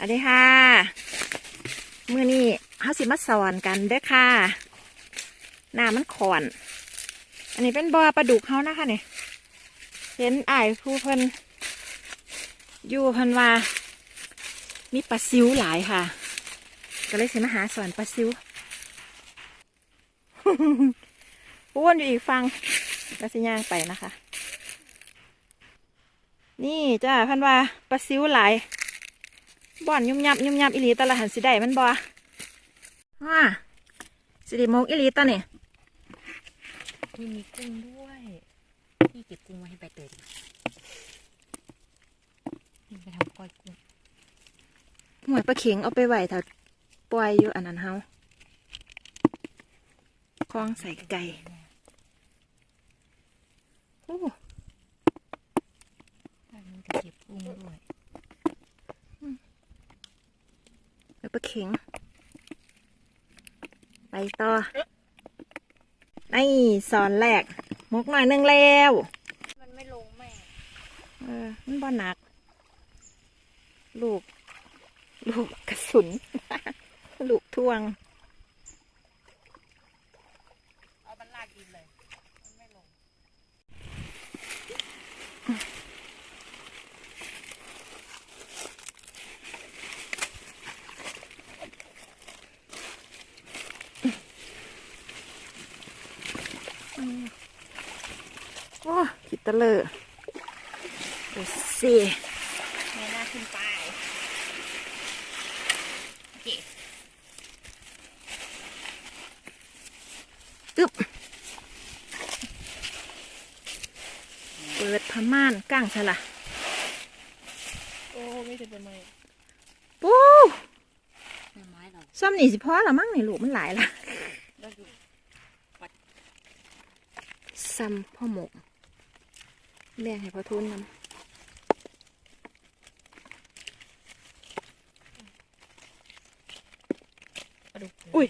สวัสดีค่ะมือนี้เขาสิมาสอนกันเด้อค่ะน้ำมันขอน อันนี้เป็นบ่อปลาดุกเขานะคะเนี่ยเห็นอ้ายผู้เพิ่นอยู่เพิ่นว่ามีปลาซิวหลายค่ะ ก็เลยสิมาหาสอนปลาซิวอ้วนอยู่อีกฟังแล้วสิย่างไปนะคะ นี่จ้าพันว่าปลาซิวหลาย บ่อนยุ่มยับยุ่มยับอิลีตะละหันสิได้มันบ่ว่าสิไดิโมกอิลีตะนี่นี่มีกุ้งด้วยพี่เก็บกุ้งไว้ให้ใบเตยดีนี่ไปทำก้อยกุ้งหมวยปลาเข็งเอาไปไหวถ้าปล่อยอยู่อันนั้นเฮาคล้องใส่ไก่โอ้ ถ้ามันจะเก็บกุ้งด้วย แล้วปลาเข็ง ไปต่อนี่สอนแรกมกหน่อยหนึงแล้ว มันไม่ลงแม่ เออ มันบ่หนัก ลูก ลูกกระสุน ลูกทวง เอามันลากดินเลย มันไม่ลง โอ้ คิดตะเลอดูสิแม่น่าขึ้นไปโอเคตึ๊บเปิดพม่านก้างใช่ละโอ้ไม่จะเป็นไงปูแม่ไม้เราซ้ำนี่สิพอละมั้งนี่ลูกมันหลายละได้อยู่ซ้ำพ่อหมก เลี้ยงให้พ่อทุนนปลาดุกำอุ้ย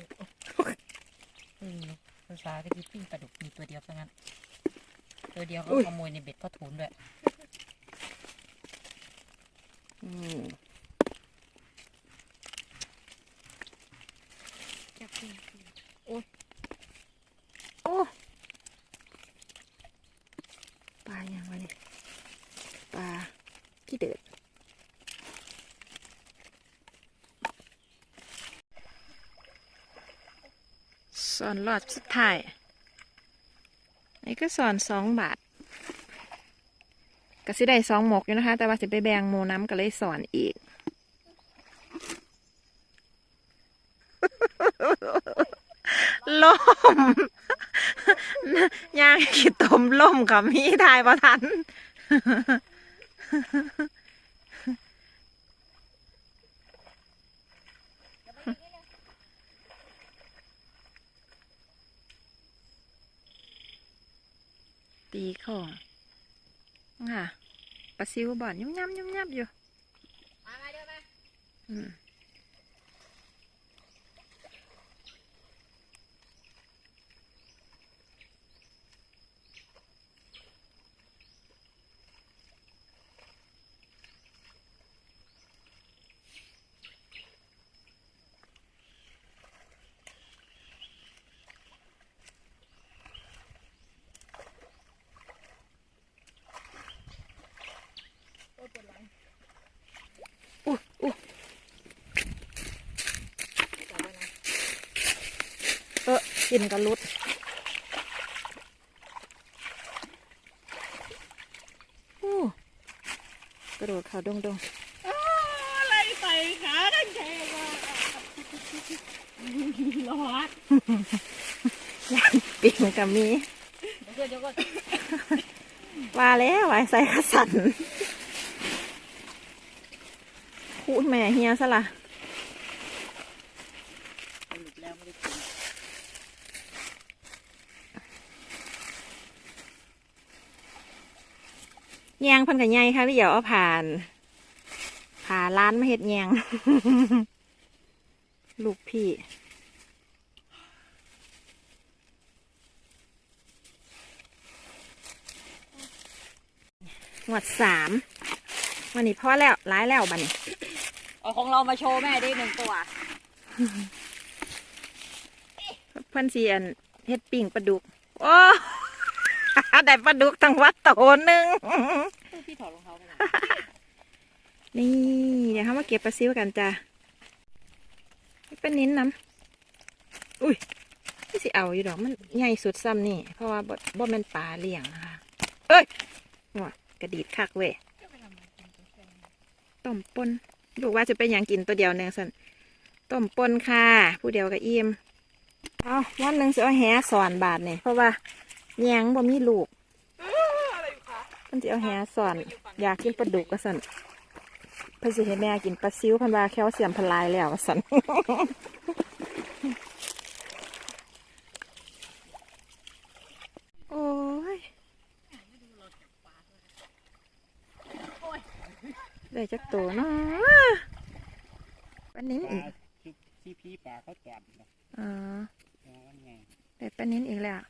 อืมภาษาตะกี้ปิ้งปลาดุกมีตัวเดียวเท่านั้น ตัวเดียวก็อุ้ยขโมยในเบ็ดพ่อทูนด้วย อืม จับปิ้ง โอ้ปลาอย่างวะนี่ป ลาขี้เดือดสอนรอดสุดท้าย นี่ก็สอนสองบาทก็สิได้สองหมกอยู่นะคะ แต่ว่าสิไปแบ่งหมูน้ำก็เลยสอนอีกล่มย่างขีดตมล่มกับมีทายประทัน ตีของค่ะปลาซิวบ่อนยุ่มย่ำยุ่มยับอยู่ มามาเดี๋ยวมาอืมอู้อู้เออ กินกันรุดอู้กระโดดเขาดงดงอะไรใส่ขากันแค่ว่าร้อนปิงกับมีเดี๋ยวก่อนเดี๋ยวก่อนว่าแล้วไว้ใส่ขสันพูดแม่เฮียซะละ สรุปแล้วไม่ได้กินแยงเพันกับใหญ่ค่ะพี่เดี๋ยวเอาผ่านผ่าร้านมาเห็ดแยงลูกพี่หมวดสามวันนี้พ่อแล้วร้ายแล้วบัดนเอาของเรามาโชว์แม่ได้หนึ่งตัวเพิ่นสิอันเฮ็ดปิ้งปลาดุก โอ้ ได้ปลาดุกทั้งวัดโตหนึงพี่ถอดรองเท้าไปหนนี่เดี๋ยวเขามาเก็บปลาซิวกันจ้ะเป็นนิ้นน้ำอุ้ยนี่สิเอาอยู่ดอกมันใหญ่สุดซ้ำนี่ เพราะว่าบ่บ่แม่นปลาเลี้ยงนะคะเอ้ยหัวกระดีดคักเว้ยต้มปนลูกว่าจะเป็นอย่างกินตัวเดียวหนึ่งสันต้มปนค่ะ ผู้เดียวกับอิ่มเอาวันหนึ่งสิเอาแหสอนบาทนี่ยเพราะว่า ยงบ่มีลูกมันจะเอาแหสอน อยากกินปลาดุกก็สันเพื่อสิให้แม่กินปลาซิวเพันว่าแคลเซียมพลายแล้วสันโอ้ยได้จักตัวเนาะปลานิ้นปอีลากที่ที่พี่ปลาเขาตอดนะอ๋ออ๋อไงได้ปลานิ้นอีกแล้ว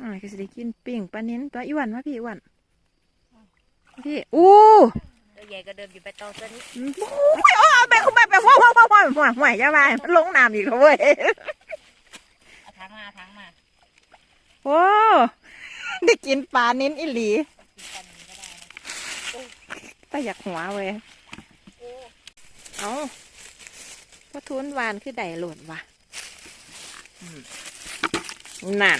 อ่าก็สิได้กินปิ้งปลาเน้นตัวอ้วนวะพี่อ้วนพี่อู้ตัวใหญ่ก็เดินอยู่ไปตองตัวนี้อุ้ยเอไปคุณไปไปห้อยห้อยห้อยห้อยห้อยห้อยจะไปลงน้ำอีกแล้วเว้ยทางมาทั้งมาโอ้ได้กินปลาเน้นอิหลีแต่อยากหัวเว้ยเอาพอทุนวานคือไดโหลดวะนั่น